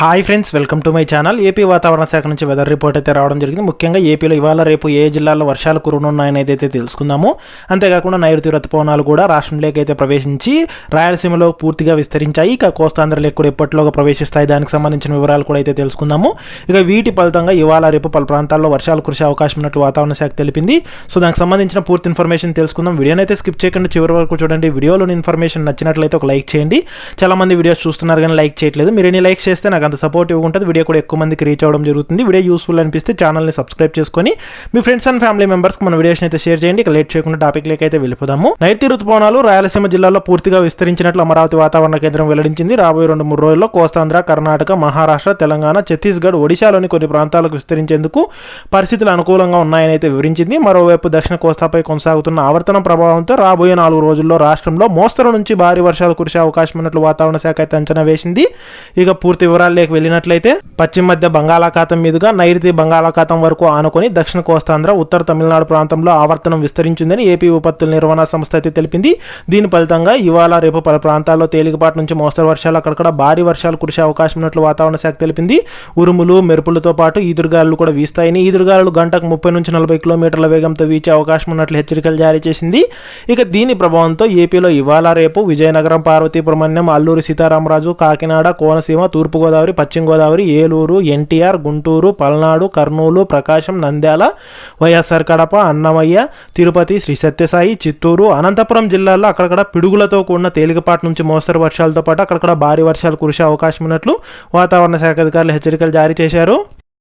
Hi friends welcome to my channel. AP వాతావరణ శాఖ నుంచి వెదర్ రిపోర్ట్ అయితే రావడం జరిగింది. ముఖ్యంగా ఏపీలో ఇవాళ రేపు ఏ జిల్లాల్లో వర్షాలు కురనున్నాయని అయితే తెలుసుకుందాము. అంతేకాకుండా నైరుతి ఋతుపవనాలు కూడా రాష్ట్రంలోకి అయితే ప్రవేశించి రాయలసీమలో పూర్తిగా విస్తరించాయి. ఇక కోస్తాంధ్రలోకి కూడా ఎప్పటిలోగా ప్రవేశిస్తాయి. దానికి సంబంధించిన వివరాలు కూడా అయితే తెలుసుకుందాము. ఇక వీటి ఫలితంగా ఇవాళ రేపు పలు ప్రాంతాల్లో వర్షాలు కురిసే అవకాశం ఉన్నట్లు వాతావరణ శాఖ తెలిపింది. సో దానికి సంబంధించిన పూర్తి ఇన్ఫర్మేషన్ తెలుసుకుందాం. వీడియోని అయితే స్కిప్ చేయకుండా చివరి వరకు చూడండి. వీడియోలోని ఇన్ఫర్మేషన్ నచ్చినట్లయితే ఒక లైక్ చేయండి. చాలా మంది వీడియోస్ చూస్తున్నారు కానీ లైక్ చేయట్లేదు. మీరు ఎన్ని లైక్ చేస్తే నాకు అంత సపోర్టివ్గా ఉంటుంది వీడియో కూడా ఎక్కువ మందికి రీచ్ అవ్వడం జరుగుతుంది. వీడియో యూస్ఫుల్ అనిపిస్తే ఛానల్ని సబ్స్క్రైబ్ చేసుకొని మీ ఫ్రెండ్స్ అండ్ ఫ్యామిలీ మెంబర్స్కి మన వీడియోస్ని అయితే షేర్ చేయండి. ఇక లేట్ చేయకుండా టాపిక్ అయితే వెళ్ళిపోదాము. నైరుతి ఋతుపవనాలు రాయలసీమ జిల్లాలో పూర్తిగా విస్తరించినట్లు అమరావతి వాతావరణ కేంద్రం వెల్లడించింది. రాబోయే రెండు మూడు రోజుల్లో కోస్తాంధ్ర కర్ణాటక మహారాష్ట్ర తెలంగాణ ఛత్తీస్గఢ్ ఒడిశాలోని కొన్ని ప్రాంతాలకు విస్తరించేందుకు పరిస్థితులు అనుకూలంగా ఉన్నాయని అయితే వివరించింది. మరోవైపు దక్షిణ కోస్తాపై కొనసాగుతున్న ఆవర్తనం ప్రభావంతో రాబోయే నాలుగు రోజుల్లో రాష్ట్రంలో మోస్తరు నుంచి భారీ వర్షాలు కురిసే అవకాశం ఉన్నట్లు వాతావరణ శాఖ అయితే అంచనా వేసింది. ఇక పూర్తి వివరాలు వివరాల్లోకి వెళ్ళినట్లయితే పశ్చిమ మధ్య బంగాళాఖాతం మీదుగా నైరుతి బంగాళాఖాతం వరకు ఆనుకొని దక్షిణ కోస్తాంధ్ర ఉత్తర తమిళనాడు ప్రాంతంలో ఆవర్తనం విస్తరించిందని ఏపీ విపత్తుల నిర్వహణ సంస్థ అయితే తెలిపింది. దీని ఫలితంగా ఇవాళ రేపు పలు ప్రాంతాల్లో తేలికపాటి నుంచి మోస్తరు వర్షాలు అక్కడక్కడ భారీ వర్షాలు కురిసే అవకాశం ఉన్నట్లు వాతావరణ శాఖ తెలిపింది. ఉరుములు మెరుపులతో పాటు ఈదురుగాలు కూడా వీస్తాయని ఈదురుగాలు గంటకు ముప్పై నుంచి నలభై కిలోమీటర్ల వేగంతో వీచే అవకాశం ఉన్నట్లు హెచ్చరికలు జారీ చేసింది. ఇక దీని ప్రభావంతో ఏపీలో ఇవాళ రేపు విజయనగరం పార్వతీపురమణ్యం అల్లూరి సీతారామరాజు కాకినాడ కోనసీమ తూర్పుగోదావరి పశ్చిమ గోదావరి ఏలూరు ఎన్టీఆర్ గుంటూరు పల్నాడు కర్నూలు ప్రకాశం నంద్యాల వైఎస్ఆర్ కడప అన్నమయ్య తిరుపతి శ్రీ సత్యసాయి చిత్తూరు అనంతపురం జిల్లాల్లో అక్కడక్కడ పిడుగులతో కూడిన తేలికపాటి నుంచి మోస్తరు వర్షాలతో పాటు అక్కడక్కడ భారీ వర్షాలు కురిసే అవకాశం ఉన్నట్లు వాతావరణ శాఖ అధికారులు హెచ్చరికలు జారీ చేశారు.